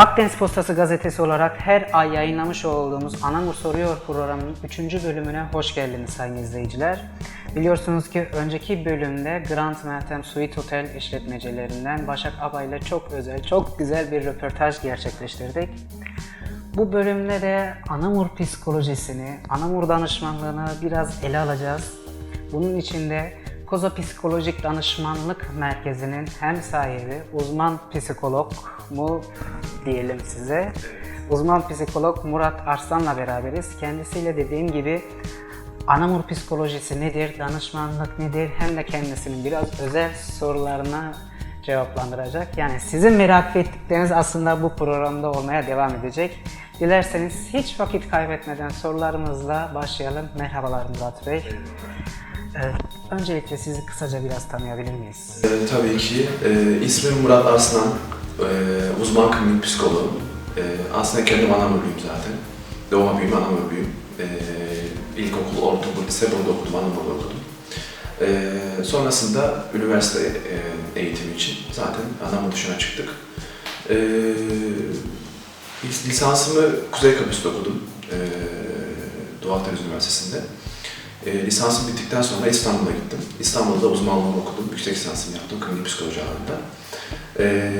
Akdeniz Postası gazetesi olarak her ay yayınlamış olduğumuz Anamur Soruyor programının 3. bölümüne hoş geldiniz sayın izleyiciler. Biliyorsunuz ki önceki bölümde Grand Meltem Suite Hotel işletmecilerinden Başak Abay ile çok özel, çok güzel bir röportaj gerçekleştirdik. Bu bölümde de Anamur psikolojisini, Anamur danışmanlığını biraz ele alacağız. Bunun için de Koza Psikolojik Danışmanlık Merkezi'nin hem sahibi uzman psikolog mu diyelim size. Uzman psikolog Murat Arslan'la beraberiz. Kendisiyle dediğim gibi Anamur psikolojisi nedir, danışmanlık nedir hem de kendisinin biraz özel sorularına cevaplandıracak. Yani sizin merak ettikleriniz aslında bu programda olmaya devam edecek. Dilerseniz hiç vakit kaybetmeden sorularımızla başlayalım. Merhabalar Murat Bey. Evet, öncelikle sizi kısaca biraz tanıyabilir miyiz? Ee, tabii ki. Ee, ismim Murat Arslan. Ee, uzman klinik psikoloğum. Ee, aslında kendim Anamurluyum zaten. Doğma büyüme Anamurluyum. Ee, ilkokul, ortaokul, lise burada okudum, Anamur'da okudum. Ee, sonrasında üniversite e, eğitimi için zaten Anamur dışına çıktık. Lis- lisansımı Kuzey Kıbrıs'ta okudum. Ee, Doğu Akdeniz Üniversitesi'nde. E, lisansım bittikten sonra İstanbul'a gittim. İstanbul'da uzmanlığımı okudum. Yüksek lisansımı yaptım klinik psikoloji alanında. E,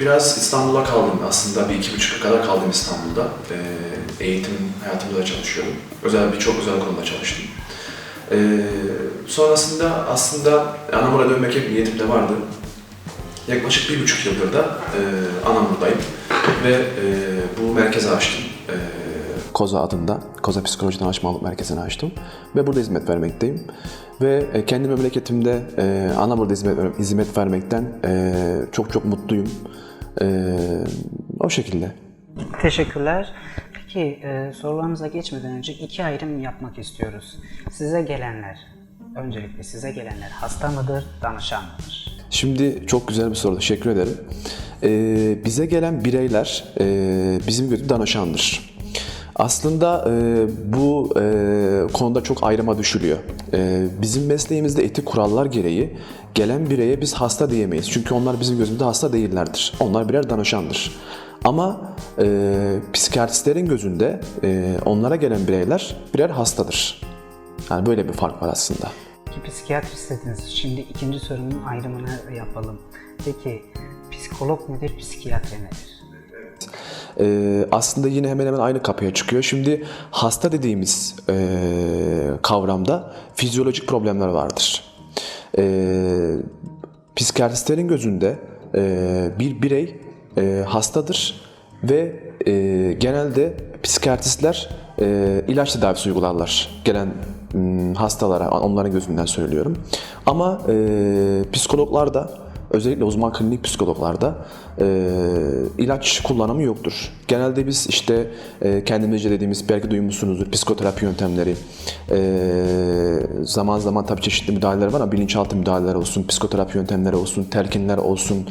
biraz İstanbul'a kaldım aslında. Bir iki buçuk kadar kaldım İstanbul'da. E, eğitim hayatımda da çalışıyorum. Özel birçok özel konuda çalıştım. E, sonrasında aslında Anamur'a dönmek hep niyetimde vardı. Yaklaşık bir buçuk yıldır da e, Anamur'dayım ve e, bu merkezi açtım. E, Koza adında, Koza Psikoloji Danışmanlık Merkezi'ni açtım ve burada hizmet vermekteyim. Ve e, kendi memleketimde e, Anamur'da hizmet, hizmet vermekten e, çok çok mutluyum. E, o şekilde. Teşekkürler. Peki e, sorularımıza geçmeden önce iki ayrım yapmak istiyoruz. Size gelenler, öncelikle size gelenler hasta mıdır, danışan mıdır? Şimdi çok güzel bir soru. Teşekkür ederim. Ee, bize gelen bireyler e, bizim gözümüzde danışandır. Aslında e, bu e, konuda çok ayrıma düşülüyor. E, bizim mesleğimizde etik kurallar gereği gelen bireye biz hasta diyemeyiz. Çünkü onlar bizim gözümüzde hasta değillerdir. Onlar birer danışandır. Ama e, psikiyatristlerin gözünde e, onlara gelen bireyler birer hastadır. Yani böyle bir fark var aslında. Psikiyatrist dediniz. Şimdi ikinci sorunun ayrımını yapalım. Peki psikolog nedir, psikiyatri nedir? Ee, aslında yine hemen hemen aynı kapıya çıkıyor. Şimdi hasta dediğimiz e, kavramda fizyolojik problemler vardır. E, psikiyatristlerin gözünde e, bir birey e, hastadır ve e, genelde psikiyatristler e, ilaç tedavisi uygularlar gelen m, hastalara, onların gözünden söylüyorum. Ama e, psikologlar da özellikle uzman klinik psikologlarda e, ilaç kullanımı yoktur. Genelde biz işte e, kendimizce dediğimiz belki duymuşsunuzdur psikoterapi yöntemleri e, zaman zaman tabii çeşitli müdahaleler var ama bilinçaltı müdahaleler olsun, psikoterapi yöntemleri olsun, telkinler olsun,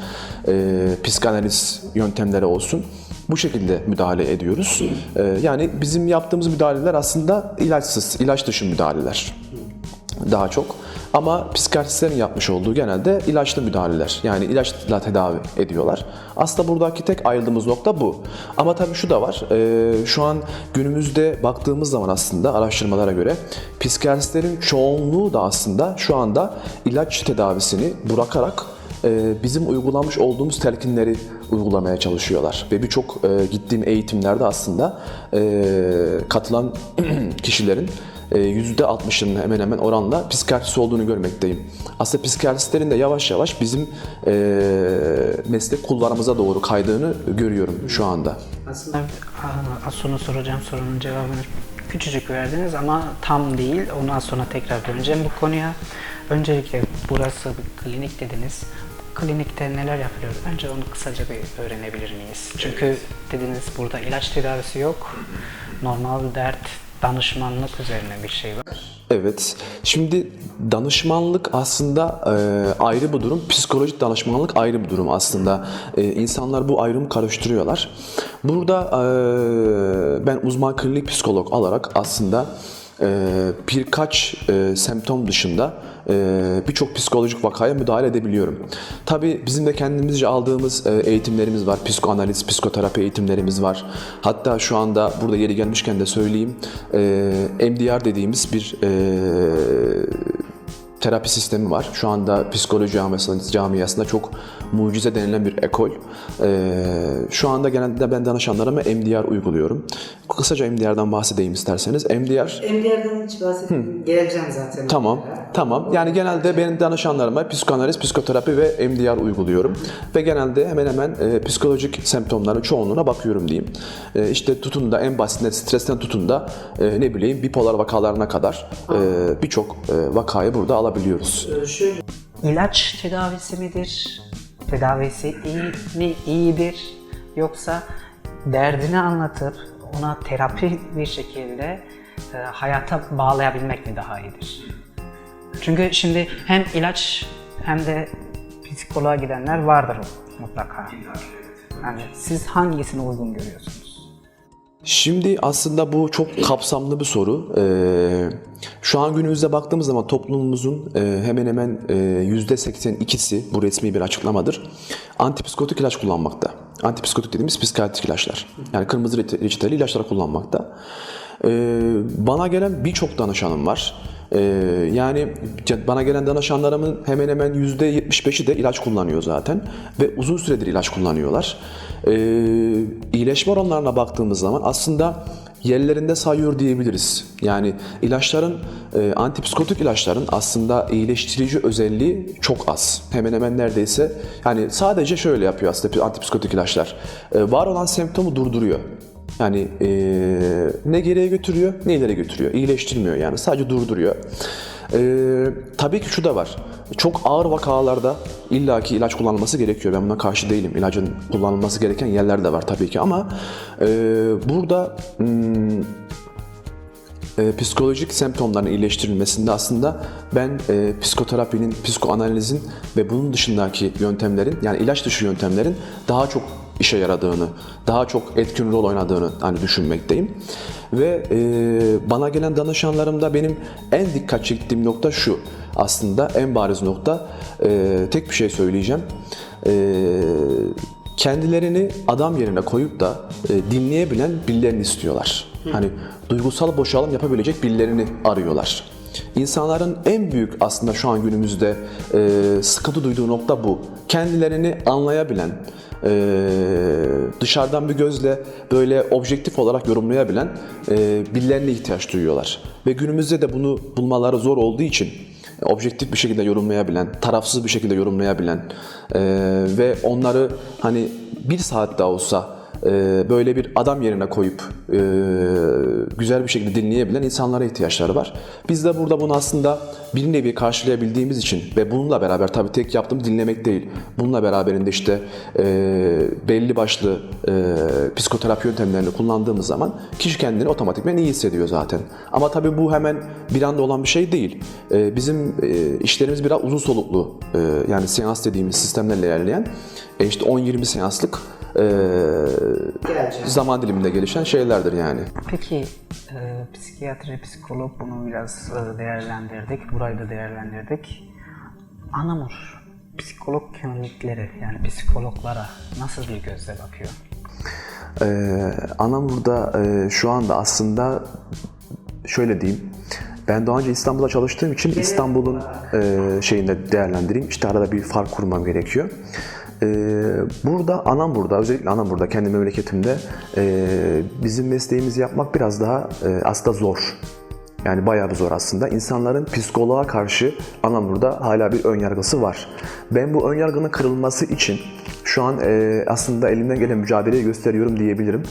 e, psikanaliz yöntemleri olsun. Bu şekilde müdahale ediyoruz. E, yani bizim yaptığımız müdahaleler aslında ilaçsız, ilaç dışı müdahaleler daha çok. Ama psikiyatristlerin yapmış olduğu genelde ilaçlı müdahaleler. Yani ilaçla tedavi ediyorlar. Aslında buradaki tek ayrıldığımız nokta bu. Ama tabii şu da var. e, şu an günümüzde baktığımız zaman aslında araştırmalara göre psikiyatristlerin çoğunluğu da aslında şu anda ilaç tedavisini bırakarak e, bizim uygulamış olduğumuz telkinleri uygulamaya çalışıyorlar. Ve birçok e, gittiğim eğitimlerde aslında e, katılan kişilerin %60'ının hemen hemen oranla psikiyatrist olduğunu görmekteyim. Aslında psikiyatristlerin de yavaş yavaş bizim e, meslek kullarımıza doğru kaydığını görüyorum şu anda. Aslında az sonra soracağım sorunun cevabını küçücük verdiniz ama tam değil. Onu az sonra tekrar döneceğim bu konuya. Öncelikle burası bir klinik dediniz. Klinikte neler yapılıyor? Önce onu kısaca bir öğrenebilir miyiz? Çünkü dediniz burada ilaç tedavisi yok. Normal dert, danışmanlık üzerine bir şey var. Evet. Şimdi danışmanlık aslında e, ayrı bir durum. Psikolojik danışmanlık ayrı bir durum aslında. E, insanlar bu ayrımı karıştırıyorlar. Burada e, ben uzman klinik psikolog olarak aslında birkaç e, semptom dışında e, birçok psikolojik vakaya müdahale edebiliyorum. Tabii bizim de kendimizce aldığımız e, eğitimlerimiz var. Psikoanaliz, psikoterapi eğitimlerimiz var. Hatta şu anda burada yeri gelmişken de söyleyeyim. MDR dediğimiz bir terapi sistemi var. Şu anda psikoloji camiasında, camiasında çok mucize denilen bir ekol. Ee, şu anda genelde ben danışanlarıma MDR uyguluyorum. Kısaca MDR'dan bahsedeyim isterseniz. MDR MDR'den hiç bahsetmedim. Geleceğim zaten. Tamam, tamam. Yani genelde benim danışanlarıma psikanaliz, psikoterapi ve MDR uyguluyorum. Ve genelde hemen hemen e, psikolojik semptomların çoğunluğuna bakıyorum diyeyim. E, işte tutun da en basitinden stresten tutun da e, ne bileyim bipolar vakalarına kadar e, birçok e, vakayı burada alabiliyoruz. Şöyle. İlaç tedavisi midir? Tedavisi iyi mi, iyidir? Yoksa derdini anlatıp ona terapi bir şekilde e, hayata bağlayabilmek mi daha iyidir? Çünkü şimdi hem ilaç hem de psikoloğa gidenler vardır mutlaka. Yani siz hangisini uygun görüyorsunuz? Şimdi aslında bu çok kapsamlı bir soru. Ee, şu an günümüzde baktığımız zaman toplumumuzun e, hemen hemen e, %82'si, bu resmi bir açıklamadır, antipsikotik ilaç kullanmakta. Antipsikotik dediğimiz psikiyatrik ilaçlar. Yani kırmızı reçe- reçeteli ilaçlar kullanmakta. Ee, bana gelen birçok danışanım var. Ee, yani bana gelen danışanlarımın hemen hemen %75'i de ilaç kullanıyor zaten ve uzun süredir ilaç kullanıyorlar. Ee, iyileşme oranlarına baktığımız zaman aslında yerlerinde sayıyor diyebiliriz. Yani ilaçların, e, antipsikotik ilaçların aslında iyileştirici özelliği çok az. Hemen hemen neredeyse yani sadece şöyle yapıyor aslında antipsikotik ilaçlar. E, var olan semptomu durduruyor. Yani e, ne geriye götürüyor ne ileri götürüyor. İyileştirmiyor yani sadece durduruyor. E, tabii ki şu da var. Çok ağır vakalarda illaki ilaç kullanılması gerekiyor. Ben buna karşı değilim. İlacın kullanılması gereken yerler de var tabii ki ama e, burada hmm, e, psikolojik semptomların iyileştirilmesinde aslında ben e, psikoterapinin, psikoanalizin ve bunun dışındaki yöntemlerin yani ilaç dışı yöntemlerin daha çok işe yaradığını, daha çok etkin rol oynadığını hani düşünmekteyim. Ve e, bana gelen danışanlarımda benim en dikkat çektiğim nokta şu. Aslında en bariz nokta e, tek bir şey söyleyeceğim. E, kendilerini adam yerine koyup da e, dinleyebilen birilerini istiyorlar. Hani duygusal boşalım yapabilecek birilerini arıyorlar. İnsanların en büyük aslında şu an günümüzde e, sıkıntı duyduğu nokta bu. Kendilerini anlayabilen, e, dışarıdan bir gözle böyle objektif olarak yorumlayabilen e, birilerine ihtiyaç duyuyorlar. Ve günümüzde de bunu bulmaları zor olduğu için objektif bir şekilde yorumlayabilen, tarafsız bir şekilde yorumlayabilen e, ve onları hani bir saat daha olsa e, böyle bir adam yerine koyup e, güzel bir şekilde dinleyebilen insanlara ihtiyaçları var. Biz de burada bunu aslında bir nevi karşılayabildiğimiz için ve bununla beraber tabii tek yaptığım dinlemek değil. Bununla beraberinde işte e, belli başlı e, psikoterapi yöntemlerini kullandığımız zaman kişi kendini otomatikman iyi hissediyor zaten. Ama tabii bu hemen bir anda olan bir şey değil. E, bizim e, işlerimiz biraz uzun soluklu e, yani seans dediğimiz sistemlerle ilerleyen e, işte 10-20 seanslık e, zaman diliminde gelişen şeylerdir yani. Peki e, psikiyatri, psikolog bunu biraz değerlendirdik, burayı değerlendirdik. Anamur, psikolog klinikleri yani psikologlara nasıl bir gözle bakıyor? Ee, Anamur'da e, şu anda aslında şöyle diyeyim. Ben daha önce İstanbul'da çalıştığım için İstanbul'un e, şeyinde değerlendireyim. İşte arada bir fark kurmam gerekiyor. E, burada Anamur'da özellikle Anamur'da kendi memleketimde e, bizim mesleğimizi yapmak biraz daha e, aslında zor. Yani bayağı bir zor aslında. İnsanların psikoloğa karşı Anamur'da hala bir önyargısı var. Ben bu önyargının kırılması için şu an e, aslında elimden gelen mücadeleyi gösteriyorum diyebilirim.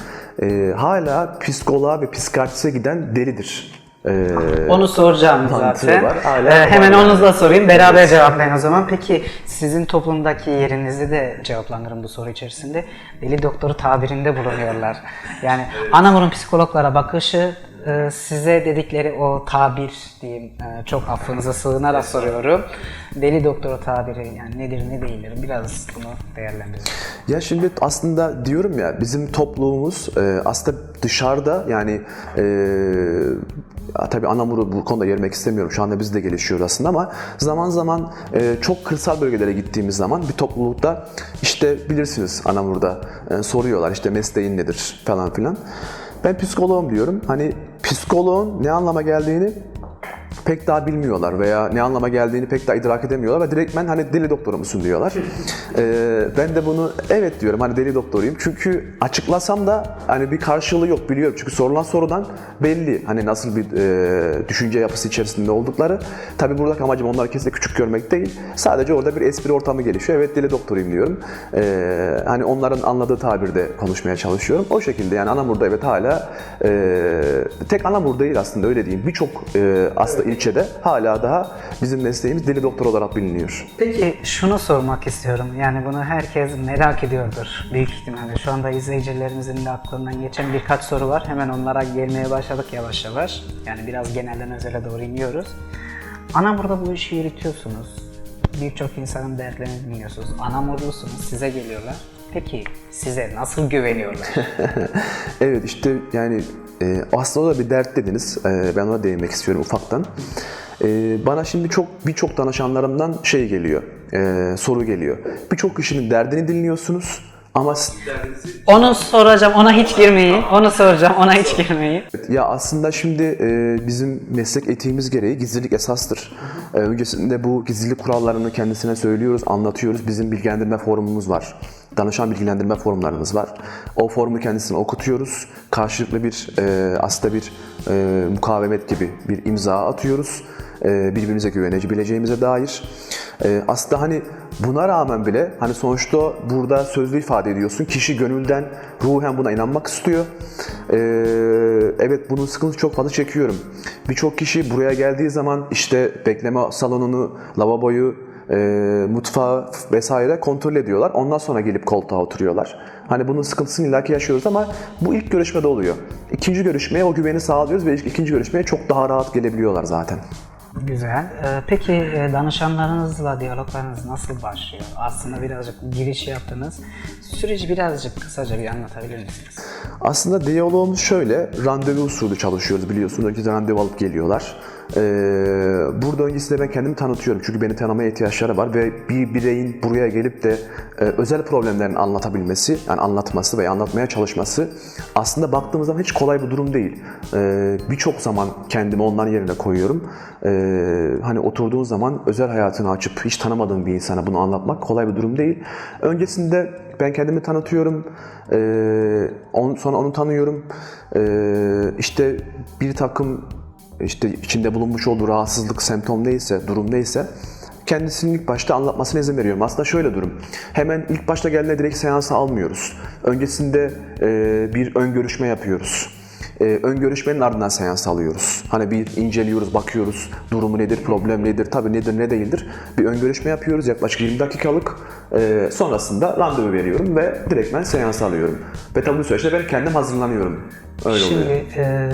E, hala psikoloğa ve psikiyatriste giden delidir. E, Onu soracağım zaten. var, hala E, hemen var onu da sorayım, beraber cevaplayın o zaman. Peki sizin toplumdaki yerinizi de cevaplandırın bu soru içerisinde. Deli doktoru tabirinde bulunuyorlar. Yani Anamur'un psikologlara bakışı size dedikleri o tabir diyeyim e, çok affınıza sığınarak soruyorum. Deli doktoru tabiri yani nedir ne değildir biraz bunu değerlendirin. Ya şimdi aslında diyorum ya bizim toplumumuz e, aslında dışarıda yani e, tabii Anamur'u bu konuda yermek istemiyorum. Şu anda biz de gelişiyoruz aslında ama zaman zaman e, çok kırsal bölgelere gittiğimiz zaman bir toplulukta işte bilirsiniz Anamur'da e, soruyorlar işte mesleğin nedir falan filan. Ben psikoloğum diyorum. Hani psikoloğun ne anlama geldiğini pek daha bilmiyorlar veya ne anlama geldiğini pek daha idrak edemiyorlar ve direktmen hani deli doktoru musun diyorlar. Ee, ben de bunu evet diyorum hani deli doktoruyum çünkü açıklasam da hani bir karşılığı yok biliyorum çünkü sorulan sorudan belli hani nasıl bir e, düşünce yapısı içerisinde oldukları. Tabi buradaki amacım onları kesinlikle küçük görmek değil. Sadece orada bir espri ortamı gelişiyor. Evet deli doktoruyum diyorum. Ee, hani onların anladığı tabirde konuşmaya çalışıyorum. O şekilde yani Anamur'da evet hala e, tek Anamur değil aslında öyle diyeyim. Birçok e, aslında ilçede hala daha bizim mesleğimiz deli doktor olarak biliniyor. Peki şunu sormak istiyorum. Yani bunu herkes merak ediyordur büyük ihtimalle. Şu anda izleyicilerimizin de aklından geçen birkaç soru var. Hemen onlara gelmeye başladık yavaş yavaş. Yani biraz genelden özele doğru iniyoruz. Ana burada bu işi yürütüyorsunuz. Birçok insanın dertlerini dinliyorsunuz. Anamurlusunuz, size geliyorlar. Peki size nasıl güveniyorlar? Evet işte yani e, aslında o da bir dert dediniz. E, ben ona değinmek istiyorum ufaktan. E, bana şimdi çok birçok danışanlarımdan şey geliyor, e, soru geliyor. Birçok kişinin derdini dinliyorsunuz ama onu soracağım, ona hiç girmeyin. Onu soracağım, ona hiç girmeyin. Ya aslında şimdi e, bizim meslek etiğimiz gereği gizlilik esastır. E, öncesinde bu gizlilik kurallarını kendisine söylüyoruz, anlatıyoruz. Bizim bilgilendirme forumumuz var. Danışan bilgilendirme forumlarımız var. O forumu kendisine okutuyoruz. Karşılıklı bir e, aslında bir e, mukavemet gibi bir imza atıyoruz. E, birbirimize güvenebileceğimize dair. E, aslında hani buna rağmen bile hani sonuçta burada sözlü ifade ediyorsun. Kişi gönülden ruhen buna inanmak istiyor. Ee, evet bunun sıkıntı çok fazla çekiyorum. Birçok kişi buraya geldiği zaman işte bekleme salonunu, lavaboyu, e, mutfağı vesaire kontrol ediyorlar. Ondan sonra gelip koltuğa oturuyorlar. Hani bunun sıkıntısını illaki yaşıyoruz ama bu ilk görüşmede oluyor. İkinci görüşmeye o güveni sağlıyoruz ve ikinci görüşmeye çok daha rahat gelebiliyorlar zaten. Güzel. Ee, peki e, danışanlarınızla diyaloglarınız nasıl başlıyor? Aslında birazcık giriş yaptınız. Süreci birazcık kısaca bir anlatabilir misiniz? Aslında diyalogumuz şöyle, randevu usulü çalışıyoruz biliyorsunuz. Önce randevu alıp geliyorlar. Ee, burada öncesinde ben kendimi tanıtıyorum çünkü beni tanımaya ihtiyaçları var ve bir bireyin buraya gelip de e, özel problemlerini anlatabilmesi, yani anlatması veya anlatmaya çalışması aslında baktığımız zaman hiç kolay bir durum değil. Ee, Birçok zaman kendimi onların yerine koyuyorum. Ee, hani oturduğun zaman özel hayatını açıp hiç tanımadığın bir insana bunu anlatmak kolay bir durum değil. Öncesinde ben kendimi tanıtıyorum, ee, on, sonra onu tanıyorum. Ee, işte bir takım işte içinde bulunmuş olduğu rahatsızlık, semptom neyse, durum neyse kendisinin ilk başta anlatmasına izin veriyorum. Aslında şöyle durum. Hemen ilk başta geldiğinde direkt seansa almıyoruz. Öncesinde e, bir ön görüşme yapıyoruz. E, ön görüşmenin ardından seans alıyoruz. Hani bir inceliyoruz, bakıyoruz. Durumu nedir, problem nedir, tabii nedir, ne değildir. Bir ön görüşme yapıyoruz yaklaşık 20 dakikalık. E, sonrasında randevu veriyorum ve direkt ben seans alıyorum. Ve tabii bu süreçte ben kendim hazırlanıyorum. Öyle oluyor. Şimdi e,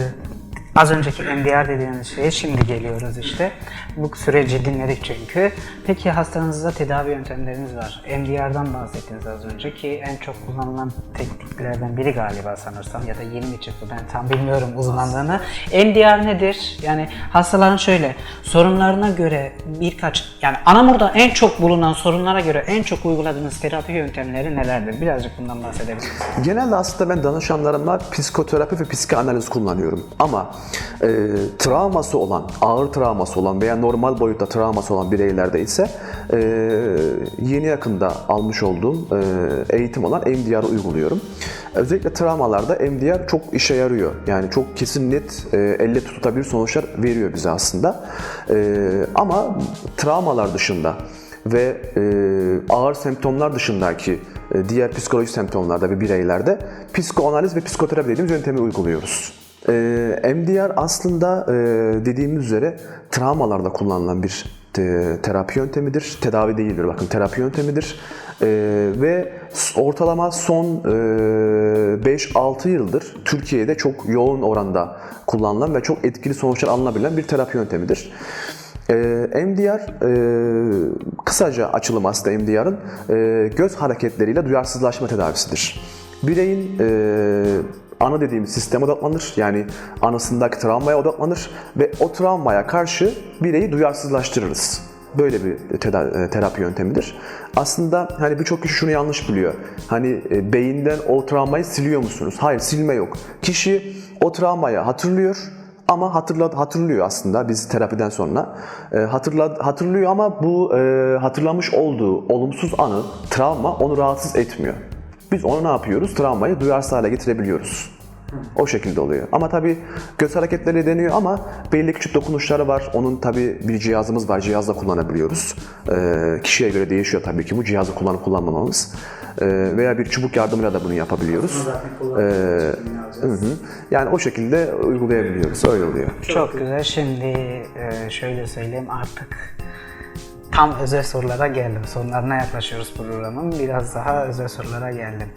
az önceki MDR dediğimiz şeye şimdi geliyoruz işte. Bu süreci dinledik çünkü. Peki hastanızda tedavi yöntemleriniz var. MDR'dan bahsettiniz az önce ki en çok kullanılan tekniklerden biri galiba sanırsam ya da yeni mi çıktı ben tam bilmiyorum uzmanlığını. MDR nedir? Yani hastaların şöyle sorunlarına göre birkaç yani Anamur'da en çok bulunan sorunlara göre en çok uyguladığınız terapi yöntemleri nelerdir? Birazcık bundan bahsedebilir? Genelde aslında ben danışanlarımla psikoterapi ve psikanaliz kullanıyorum. Ama e, travması olan, ağır travması olan veya normal boyutta travması olan bireylerde ise e, yeni yakında almış olduğum e, eğitim olan MDR uyguluyorum. Özellikle travmalarda MDR çok işe yarıyor. Yani çok kesin net e, elle tutulabilir sonuçlar veriyor bize aslında. E, ama travmalar dışında ve e, ağır semptomlar dışındaki e, diğer psikolojik semptomlarda ve bireylerde psikoanaliz ve psikoterapi dediğimiz yöntemi uyguluyoruz. E, MDR aslında e, dediğimiz üzere travmalarda kullanılan bir te- terapi yöntemidir. Tedavi değildir bakın terapi yöntemidir. E, ve ortalama son e, 5-6 yıldır Türkiye'de çok yoğun oranda kullanılan ve çok etkili sonuçlar alınabilen bir terapi yöntemidir. Ee, MDR, e, kısaca açılım aslında MDR'ın e, göz hareketleriyle duyarsızlaşma tedavisidir. Bireyin e, ana dediğimiz sisteme odaklanır. Yani anasındaki travmaya odaklanır ve o travmaya karşı bireyi duyarsızlaştırırız. Böyle bir teda- e, terapi yöntemidir. Aslında hani birçok kişi şunu yanlış biliyor. Hani e, beyinden o travmayı siliyor musunuz? Hayır, silme yok. Kişi o travmayı hatırlıyor ama hatırla, hatırlıyor aslında biz terapiden sonra. E, hatırla, hatırlıyor ama bu e, hatırlamış olduğu olumsuz anı, travma onu rahatsız etmiyor. Biz onu ne yapıyoruz? Travmayı duyarsız hale getirebiliyoruz. O şekilde oluyor. Ama tabii göz hareketleri deniyor ama belli küçük dokunuşları var. Onun tabii bir cihazımız var. Cihazla kullanabiliyoruz. Ee, kişiye göre değişiyor tabii ki bu cihazı kullanıp kullanmamamız. Ee, veya bir çubuk yardımıyla da bunu yapabiliyoruz. Ee, hı hı. Yani o şekilde uygulayabiliyoruz. Öyle oluyor. Çok güzel. Şimdi e, şöyle söyleyeyim artık tam özel sorulara geldim. Sonlarına yaklaşıyoruz programın. Biraz daha özel sorulara geldim.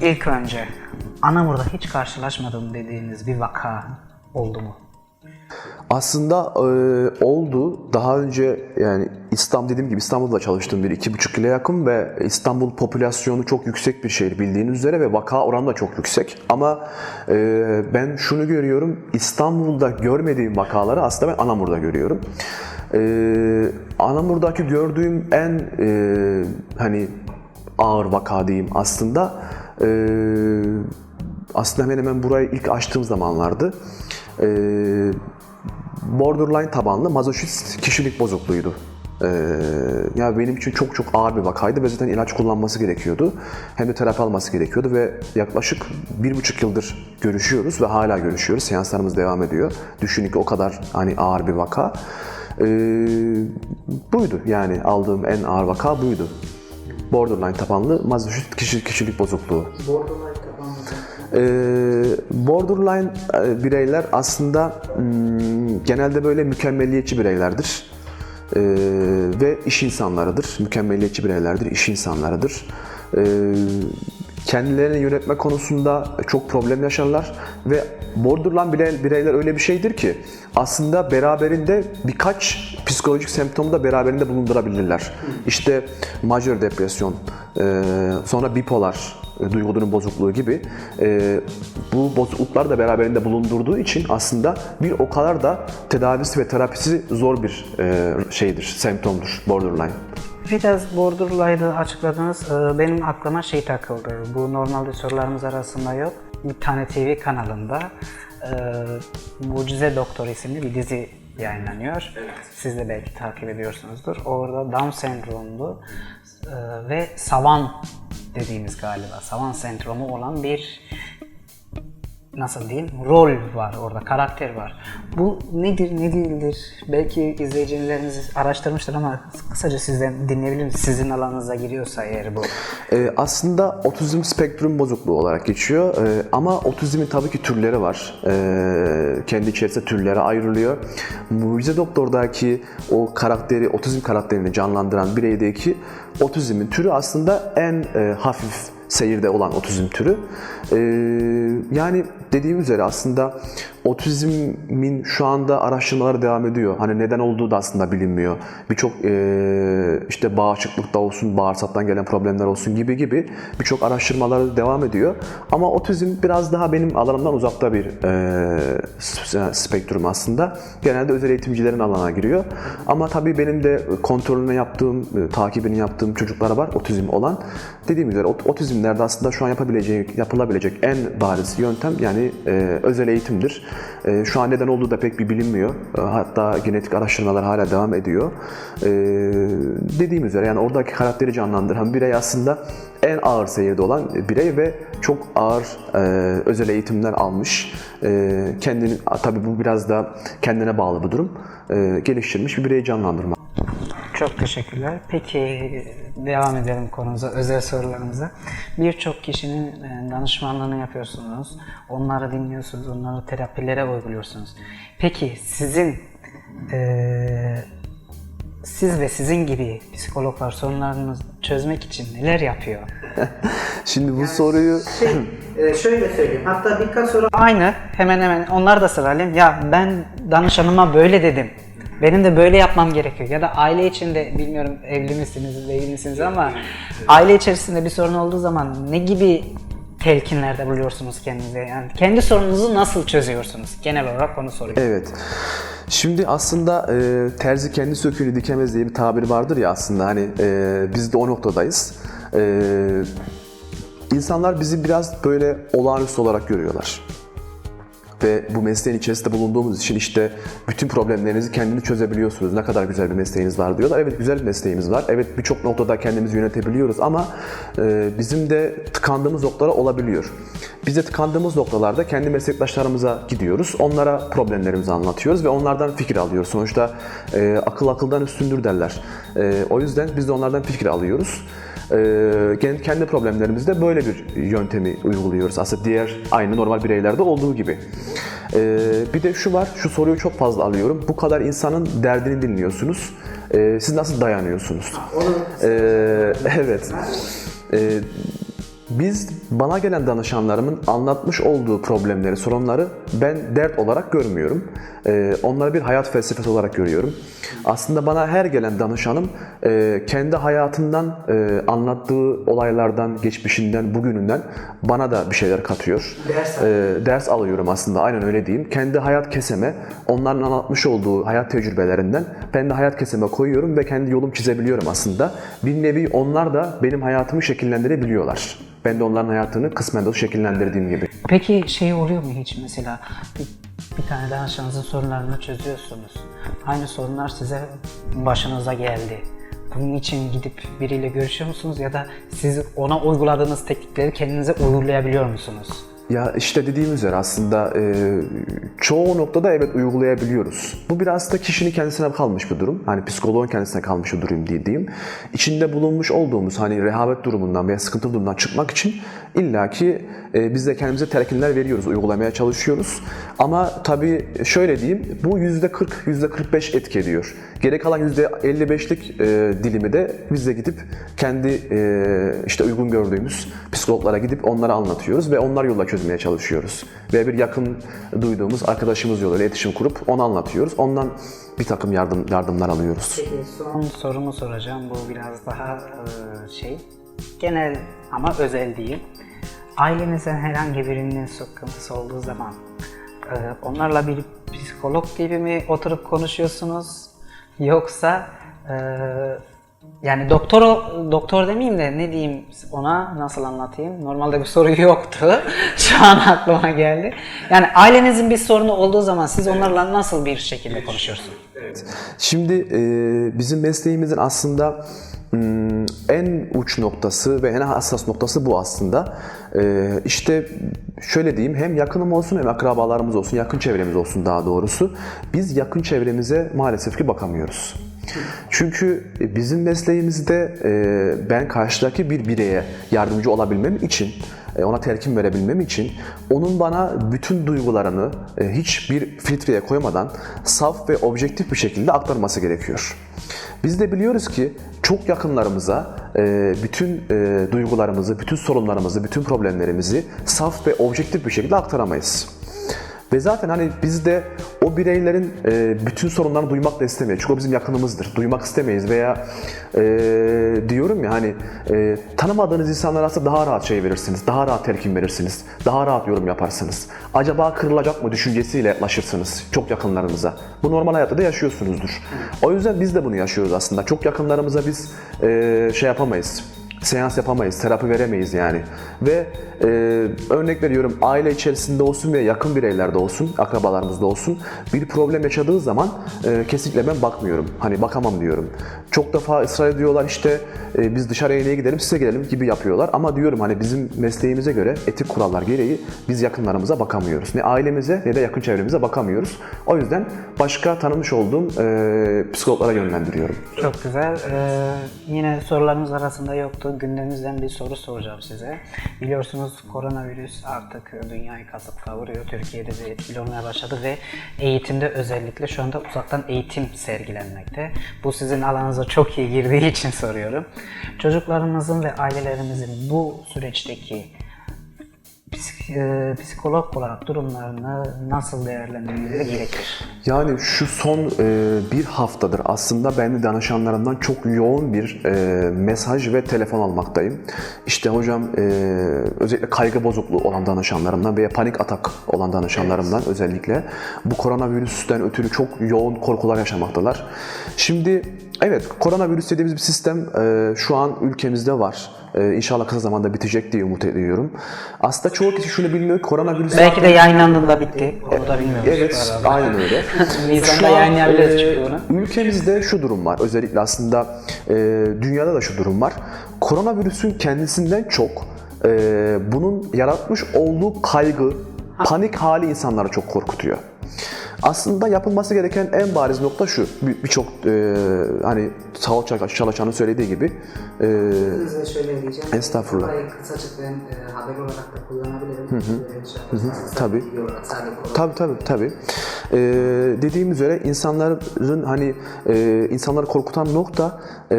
İlk önce Anamur'da hiç karşılaşmadım dediğiniz bir vaka oldu mu? Aslında e, oldu. Daha önce yani İstanbul dediğim gibi İstanbul'da çalıştım bir iki buçuk yıla yakın ve İstanbul popülasyonu çok yüksek bir şehir bildiğiniz üzere ve vaka oranı da çok yüksek. Ama e, ben şunu görüyorum İstanbul'da görmediğim vakaları aslında ben Anamur'da görüyorum. E, Anamur'daki gördüğüm en e, hani ağır vaka diyeyim aslında e, aslında hemen hemen burayı ilk açtığım zamanlardı. E, borderline tabanlı mazoşist kişilik bozukluğuydu. Ee, ya benim için çok çok ağır bir vakaydı ve zaten ilaç kullanması gerekiyordu. Hem de terapi alması gerekiyordu ve yaklaşık bir buçuk yıldır görüşüyoruz ve hala görüşüyoruz. Seanslarımız devam ediyor. Düşünün ki o kadar hani ağır bir vaka. Ee, buydu yani aldığım en ağır vaka buydu. Borderline tabanlı mazoşist kişilik, kişilik bozukluğu. Ee, borderline e, bireyler aslında hmm, genelde böyle mükemmeliyetçi bireylerdir. Ee, ve iş insanlarıdır. Mükemmeliyetçi bireylerdir, iş insanlarıdır. Ee, kendilerini yönetme konusunda çok problem yaşarlar ve borderline birey- bireyler öyle bir şeydir ki aslında beraberinde birkaç psikolojik semptomu da beraberinde bulundurabilirler. İşte majör depresyon, e, sonra bipolar, e, duygu durum bozukluğu gibi e, bu bozukluklar da beraberinde bulundurduğu için aslında bir o kadar da tedavisi ve terapisi zor bir şeydir, semptomdur borderline. Biraz borderline'ı açıkladınız. Benim aklıma şey takıldı. Bu normalde sorularımız arasında yok. Bir tane TV kanalında e, Mucize Doktor isimli bir dizi yayınlanıyor. Siz de belki takip ediyorsunuzdur. Orada Down sendromlu e, ve savan dediğimiz galiba savan sendromu olan bir nasıl diyeyim rol var orada, karakter var. Bu nedir, ne değildir? Belki izleyicilerimiz araştırmıştır ama kısaca sizden dinleyebilir miyiz? Sizin alanınıza giriyorsa eğer bu. E, aslında otizm spektrum bozukluğu olarak geçiyor E, ama otizmin tabii ki türleri var. E, kendi içerisinde türlere ayrılıyor. Mucize Doktor'daki o karakteri, otizm karakterini canlandıran bireydeki otizmin türü aslında en e, hafif seyirde olan otizm türü. Ee, yani dediğim üzere aslında otizmin şu anda araştırmaları devam ediyor. Hani neden olduğu da aslında bilinmiyor. Birçok ee, işte bağışıklıkta olsun, bağırsaktan gelen problemler olsun gibi gibi birçok araştırmalar devam ediyor. Ama otizm biraz daha benim alanımdan uzakta bir ee, s- spektrum aslında. Genelde özel eğitimcilerin alanına giriyor. Ama tabii benim de kontrolünü yaptığım, e, takibini yaptığım çocuklar var otizm olan. Dediğim üzere ot- otizmlerde aslında şu an yapabilecek, yapılabilecek en bariz yöntem yani e, özel eğitimdir. E, şu an neden olduğu da pek bir bilinmiyor. E, hatta genetik araştırmalar hala devam ediyor. E, dediğim üzere yani oradaki karakteri canlandıran birey aslında en ağır seyirde olan birey ve çok ağır e, özel eğitimler almış. E, kendini tabii bu biraz da kendine bağlı bir durum. E, geliştirmiş bir bireyi canlandırma. Çok teşekkürler. Peki devam edelim konumuza, özel sorularımıza. Birçok kişinin e, danışmanlığını yapıyorsunuz. Onları dinliyorsunuz, onları terapilere uyguluyorsunuz. Peki sizin e, siz ve sizin gibi psikologlar sorunlarınızı çözmek için neler yapıyor? Şimdi bu soruyu Şey, e, şöyle söyleyeyim. Hatta birkaç soru aynı. Hemen hemen onlar da sıralayayım. Ya ben danışanıma böyle dedim. Benim de böyle yapmam gerekiyor. Ya da aile içinde bilmiyorum evli misiniz, değil misiniz ama aile içerisinde bir sorun olduğu zaman ne gibi telkinlerde buluyorsunuz kendinize? Yani kendi sorununuzu nasıl çözüyorsunuz? Genel olarak onu soruyorum. Evet. Şimdi aslında e, terzi kendi söküğünü dikemez diye bir tabir vardır ya aslında hani e, biz de o noktadayız. E, insanlar bizi biraz böyle olağanüstü olarak görüyorlar. Ve bu mesleğin içerisinde bulunduğumuz için işte bütün problemlerinizi kendiniz çözebiliyorsunuz. Ne kadar güzel bir mesleğiniz var diyorlar. Evet güzel bir mesleğimiz var. Evet birçok noktada kendimizi yönetebiliyoruz ama e, bizim de tıkandığımız noktalar olabiliyor. Biz de tıkandığımız noktalarda kendi meslektaşlarımıza gidiyoruz. Onlara problemlerimizi anlatıyoruz ve onlardan fikir alıyoruz. Sonuçta e, akıl akıldan üstündür derler. E, o yüzden biz de onlardan fikir alıyoruz. Ee, kendi- problemlerimizde böyle bir yöntemi uyguluyoruz. Aslında diğer aynı normal bireylerde olduğu gibi. Ee, bir de şu var, şu soruyu çok fazla alıyorum. Bu kadar insanın derdini dinliyorsunuz. Ee, siz nasıl dayanıyorsunuz? Evet. Biz bana gelen danışanlarımın anlatmış olduğu problemleri, sorunları ben dert olarak görmüyorum. Ee, onları bir hayat felsefesi olarak görüyorum. Aslında bana her gelen danışanım e, kendi hayatından e, anlattığı olaylardan, geçmişinden, bugününden bana da bir şeyler katıyor. Ders Ee, ders alıyorum aslında aynen öyle diyeyim. Kendi hayat keseme, onların anlatmış olduğu hayat tecrübelerinden ben de hayat keseme koyuyorum ve kendi yolumu çizebiliyorum aslında. Bir nevi onlar da benim hayatımı şekillendirebiliyorlar. Ben de onların hayatını kısmen de şekillendirdiğim gibi. Peki şey oluyor mu hiç mesela bir, bir tane danışanınızın sorunlarını çözüyorsunuz. Aynı sorunlar size başınıza geldi. Bunun için gidip biriyle görüşüyor musunuz ya da siz ona uyguladığınız teknikleri kendinize uygulayabiliyor musunuz? Ya işte dediğim üzere aslında e, çoğu noktada evet uygulayabiliyoruz. Bu biraz da kişinin kendisine kalmış bir durum. Hani psikoloğun kendisine kalmış bir durum diye diyeyim. İçinde bulunmuş olduğumuz hani rehavet durumundan veya sıkıntılı durumdan çıkmak için illaki e, biz de kendimize telkinler veriyoruz, uygulamaya çalışıyoruz. Ama tabii şöyle diyeyim, bu %40, %45 etki ediyor. Gerek kalan %55'lik e, dilimi de biz de gidip kendi e, işte uygun gördüğümüz psikologlara gidip onlara anlatıyoruz ve onlar yolla çözmeye çalışıyoruz. Ve bir yakın duyduğumuz arkadaşımız yoluyla iletişim kurup onu anlatıyoruz. Ondan bir takım yardım yardımlar alıyoruz. Peki son sorumu soracağım. Bu biraz daha e, şey genel ama özel değil. Ailenizden herhangi birinin sıkıntısı olduğu zaman e, onlarla bir psikolog gibi mi oturup konuşuyorsunuz yoksa e, yani doktor doktor demeyeyim de ne diyeyim ona nasıl anlatayım? Normalde bir soru yoktu. Şu an aklıma geldi. Yani ailenizin bir sorunu olduğu zaman siz onlarla nasıl bir şekilde konuşuyorsunuz? Şimdi e, bizim mesleğimizin aslında en uç noktası ve en hassas noktası bu aslında. E, işte şöyle diyeyim hem yakınım olsun hem akrabalarımız olsun, yakın çevremiz olsun daha doğrusu. Biz yakın çevremize maalesef ki bakamıyoruz. Çünkü bizim mesleğimizde e, ben karşıdaki bir bireye yardımcı olabilmem için, e, ona telkin verebilmem için onun bana bütün duygularını e, hiçbir filtreye koymadan saf ve objektif bir şekilde aktarması gerekiyor. Biz de biliyoruz ki çok yakınlarımıza e, bütün e, duygularımızı, bütün sorunlarımızı, bütün problemlerimizi saf ve objektif bir şekilde aktaramayız. Ve zaten hani biz de o bireylerin e, bütün sorunlarını duymak da istemeyiz. Çünkü o bizim yakınımızdır. Duymak istemeyiz veya e, diyorum ya hani e, tanımadığınız insanlara aslında daha rahat şey verirsiniz. Daha rahat telkin verirsiniz. Daha rahat yorum yaparsınız. Acaba kırılacak mı düşüncesiyle yaklaşırsınız çok yakınlarınıza. Bu normal hayatta da yaşıyorsunuzdur. O yüzden biz de bunu yaşıyoruz aslında. Çok yakınlarımıza biz e, şey yapamayız seans yapamayız, terapi veremeyiz yani. Ve e, örnek veriyorum aile içerisinde olsun ve yakın bireylerde olsun, akrabalarımızda olsun bir problem yaşadığı zaman e, kesinlikle ben bakmıyorum. Hani bakamam diyorum. Çok defa ısrar ediyorlar işte e, biz dışarıya niye gidelim size gelelim gibi yapıyorlar. Ama diyorum hani bizim mesleğimize göre etik kurallar gereği biz yakınlarımıza bakamıyoruz. Ne ailemize ne de yakın çevremize bakamıyoruz. O yüzden başka tanımış olduğum e, psikologlara yönlendiriyorum. Çok güzel. Ee, yine sorularımız arasında yoktu. Gündemimizden bir soru soracağım size. Biliyorsunuz koronavirüs artık dünyayı kasıp kavuruyor. Türkiye'de de etkili olmaya başladı ve eğitimde özellikle şu anda uzaktan eğitim sergilenmekte. Bu sizin alanınıza çok iyi girdiği için soruyorum. Çocuklarımızın ve ailelerimizin bu süreçteki psik- e, psikolog olarak durumlarını nasıl değerlendirmeleri gerekir? Yani şu son e, bir haftadır aslında ben de danışanlarımdan çok yoğun bir e, mesaj ve telefon almaktayım. İşte hocam e, özellikle kaygı bozukluğu olan danışanlarımdan veya panik atak olan danışanlarımdan özellikle bu koronavirüsten ötürü çok yoğun korkular yaşamaktalar. Şimdi evet koronavirüs dediğimiz bir sistem e, şu an ülkemizde var. E, inşallah kısa zamanda bitecek diye umut ediyorum. Aslında çoğu kişi şunu bilmiyor ki koronavirüs Belki de yayınlandığında bitti. Onu da bilmiyoruz. Evet, aynen öyle. Nisan'da yayınlayabiliriz e, çünkü bunu. Ülkemizde şu durum var. Özellikle aslında e, dünyada da şu durum var. Koronavirüsün kendisinden çok e, bunun yaratmış olduğu kaygı, panik hali insanları çok korkutuyor. Aslında yapılması gereken en bariz nokta şu. Bir- Birçok e, hani sağlık çalışanın söylediği gibi e, Size şöyle diyeceğim. Estağfurullah. Burayı kısacık ben e, haber olarak da kullanabilirim. Böyle şey yaparsanız Tabii. video olarak sadece konu- Tabii tabii tabii. Ee, dediğim üzere insanların hani e, insanları korkutan nokta e,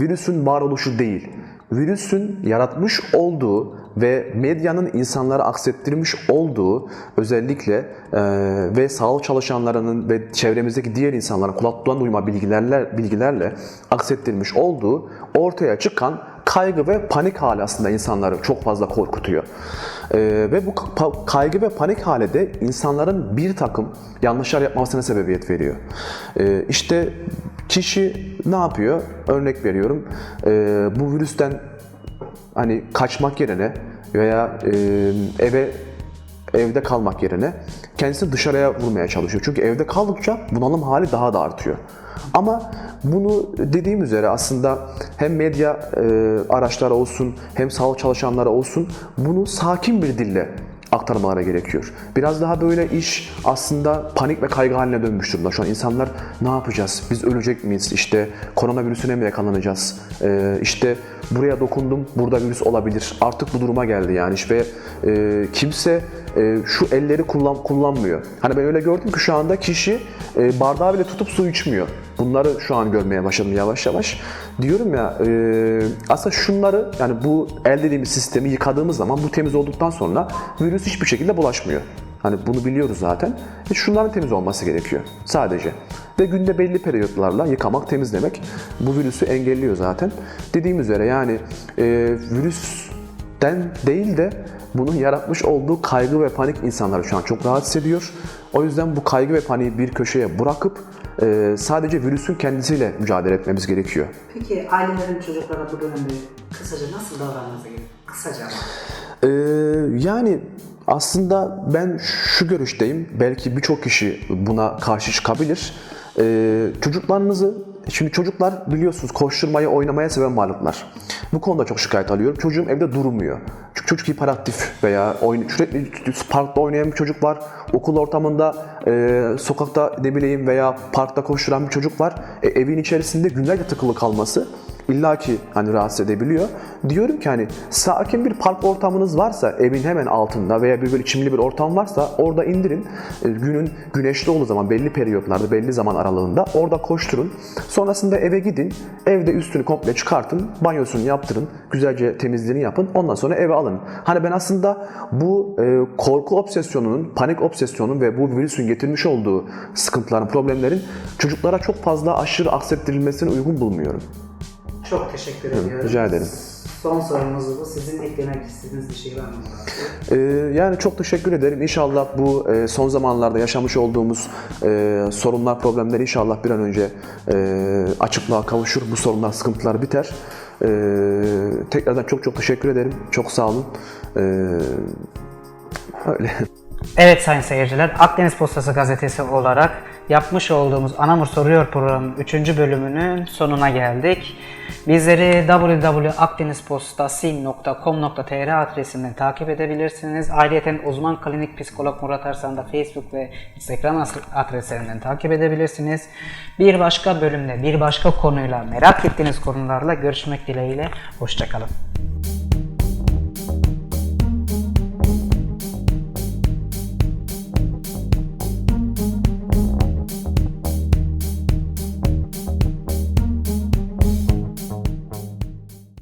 virüsün varoluşu değil. Virüsün yaratmış olduğu ve medyanın insanlara aksettirmiş olduğu özellikle e, ve sağlık çalışanlarının ve çevremizdeki diğer insanların kulaktan duyma bilgilerle bilgilerle aksettirmiş olduğu ortaya çıkan kaygı ve panik hali aslında insanları çok fazla korkutuyor. Ee, ve bu ka- kaygı ve panik hali de insanların bir takım yanlışlar yapmasına sebebiyet veriyor. Ee, işte kişi ne yapıyor? Örnek veriyorum. Ee, bu virüsten hani kaçmak yerine veya e, eve evde kalmak yerine kendisini dışarıya vurmaya çalışıyor. Çünkü evde kaldıkça bunalım hali daha da artıyor. Ama bunu dediğim üzere aslında hem medya e, araçları olsun hem sağlık çalışanları olsun bunu sakin bir dille aktarmalara gerekiyor. Biraz daha böyle iş aslında panik ve kaygı haline dönmüş durumda. Şu an insanlar ne yapacağız? Biz ölecek miyiz? İşte koronavirüsüne mi yakalanacağız? Ee, işte buraya dokundum, burada virüs olabilir. Artık bu duruma geldi yani. İşte e, kimse e, şu elleri kullan, kullanmıyor. Hani ben öyle gördüm ki şu anda kişi e, bardağı bile tutup su içmiyor. Bunları şu an görmeye başladım yavaş yavaş. Diyorum ya e, aslında şunları yani bu el dediğimiz sistemi yıkadığımız zaman bu temiz olduktan sonra virüs hiçbir şekilde bulaşmıyor. Hani bunu biliyoruz zaten. E, şunların temiz olması gerekiyor sadece. Ve günde belli periyotlarla yıkamak, temizlemek bu virüsü engelliyor zaten. Dediğim üzere yani e, virüsten değil de bunun yaratmış olduğu kaygı ve panik insanları şu an çok rahatsız ediyor. O yüzden bu kaygı ve paniği bir köşeye bırakıp e, sadece virüsün kendisiyle mücadele etmemiz gerekiyor. Peki ailelerin çocuklara bu dönemde kısaca nasıl davranması gerekiyor? Kısaca. Ee, yani aslında ben şu görüşteyim. Belki birçok kişi buna karşı çıkabilir. Ee, çocuklarınızı Şimdi çocuklar biliyorsunuz koşturmayı, oynamaya seven varlıklar. Bu konuda çok şikayet alıyorum. Çocuğum evde durmuyor. Çünkü çocuk hiperaktif veya oyun, sürekli parkta oynayan bir çocuk var. Okul ortamında, e, sokakta ne bileyim veya parkta koşturan bir çocuk var. E, evin içerisinde günlerce tıkılı kalması illaki hani rahatsız edebiliyor. Diyorum ki hani sakin bir park ortamınız varsa evin hemen altında veya bir böyle çimli bir ortam varsa orada indirin. E, Günün güneşli olduğu zaman belli periyotlarda belli zaman aralığında orada koşturun. Sonrasında eve gidin. Evde üstünü komple çıkartın. Banyosunu yaptırın. Güzelce temizliğini yapın. Ondan sonra eve alın. Hani ben aslında bu e, korku obsesyonunun, panik obsesyonun ve bu virüsün getirmiş olduğu sıkıntıların, problemlerin çocuklara çok fazla aşırı aksettirilmesini uygun bulmuyorum. Çok teşekkür ediyorum. rica ederim. Son sorumuz bu. Sizin eklemek istediğiniz bir şey var mı? Ee, yani çok teşekkür ederim. İnşallah bu e, son zamanlarda yaşamış olduğumuz e, sorunlar, problemler inşallah bir an önce e, açıklığa kavuşur. Bu sorunlar, sıkıntılar biter. E, tekrardan çok çok teşekkür ederim. Çok sağ olun. E, öyle. Evet sayın seyirciler, Akdeniz Postası gazetesi olarak yapmış olduğumuz Anamur Soruyor programının 3. bölümünün sonuna geldik. Bizleri www.akdenizpostası.com.tr adresinden takip edebilirsiniz. Ayrıca uzman klinik psikolog Murat Arslan da Facebook ve Instagram adreslerinden takip edebilirsiniz. Bir başka bölümde, bir başka konuyla, merak ettiğiniz konularla görüşmek dileğiyle. Hoşçakalın.